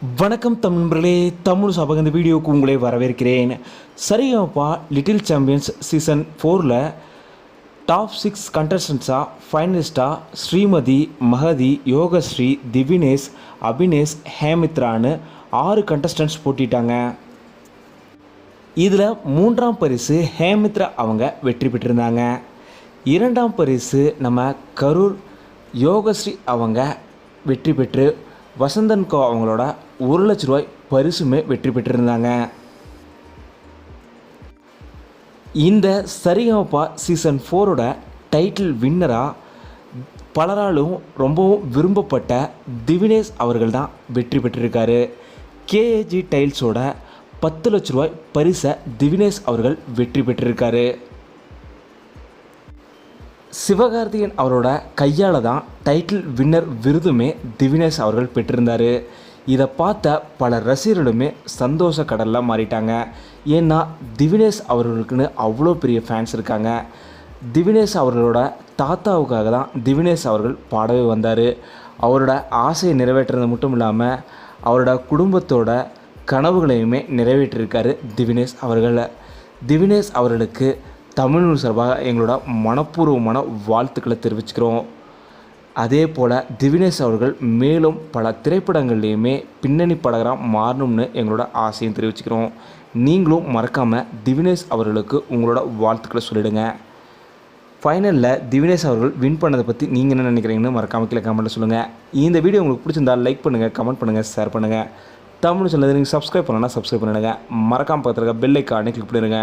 வணக்கம் தமிழர்களே தமிழ் சபக இந்த வீடியோவுக்கு உங்களை வரவேற்கிறேன். சரியாப்பா லிட்டில் சாம்பியன்ஸ் சீசன் ஃபோரில் டாப் சிக்ஸ் கண்டஸ்டன்ஸாக ஃபைனலிஸ்டாக ஸ்ரீமதி மகதி யோகஸ்ரீ திவினேஷ் அபினேஷ் ஹேமித்ரான்னு ஆறு கண்டஸ்டன்ஸ் போட்டிட்டாங்க. இதில் மூன்றாம் பரிசு ஹேமித்ரா அவங்க வெற்றி பெற்றிருந்தாங்க. இரண்டாம் பரிசு நம்ம கரூர் யோகஸ்ரீ அவங்க வெற்றி பெற்று வசந்தன் கோ அவங்களோட ஒரு லட்ச ரூபாய் பரிசுமே வெற்றி பெற்றிருந்தாங்க. இந்த சரிகமப்பா சீசன் ஃபோரோட டைட்டில் வின்னராக பலராலும் ரொம்பவும் விரும்பப்பட்ட திவினேஷ் அவர்கள் தான் வெற்றி பெற்றிருக்காரு. கேஏஜி டைல்ஸோட பத்து லட்ச ரூபாய் பரிசை திவினேஷ் அவர்கள் வெற்றி பெற்றிருக்காரு. சிவகார்த்திகேயன் அவரோட கையால் தான் டைட்டில் வின்னர் விருதுமே திவினேஷ் அவர்கள் பெற்றிருந்தார். இதை பார்த்த பல ரசிகர்களுமே சந்தோஷ கடலில் மாறிட்டாங்க. ஏன்னா திவினேஷ் அவர்களுக்குன்னு அவ்வளோ பெரிய ஃபேன்ஸ் இருக்காங்க. திவினேஷ் அவர்களோட தாத்தாவுக்காக தான் திவினேஷ் அவர்கள் பாடவே வந்தார். அவரோட ஆசையை நிறைவேற்றுறது மட்டும் இல்லாமல் அவரோட குடும்பத்தோட கனவுகளையுமே நிறைவேற்றிருக்காரு திவினேஷ் அவர்களை. திவினேஷ் அவர்களுக்கு தமிழ் சார்பாக எங்களோட மனப்பூர்வமான வாழ்த்துக்களை தெரிவிச்சுக்கிறோம். அதே போல் திவினேஷ் அவர்கள் மேலும் பல திரைப்படங்கள்லேயுமே பின்னணி பாடகராக மாறணும்னு எங்களோட ஆசையும் தெரிவிச்சுக்கிறோம். நீங்களும் மறக்காமல் திவினேஷ் அவர்களுக்கு உங்களோட வாழ்த்துக்களை சொல்லிடுங்க. ஃபைனலில் திவினேஷ் அவர்கள் வின் பண்ணதை பற்றி நீங்கள் என்ன நினைக்கிறீங்கன்னு மறக்காமல் கீழே கமெண்ட்டில் சொல்லுங்கள் இந்த வீடியோ உங்களுக்கு பிடிச்சிருந்தா லைக் பண்ணுங்கள் கமெண்ட் பண்ணுங்கள் ஷேர் பண்ணுங்கள் தமிழ் சொன்னது நீங்கள் சப்ஸ்கிரைப் பண்ணலன்னா சப்ஸ்கிரைப் பண்ணிடுங்க. மறக்காமல் பார்த்துருக்க பெல் ஐக்கானே கிளிக் பண்ணிடுங்க.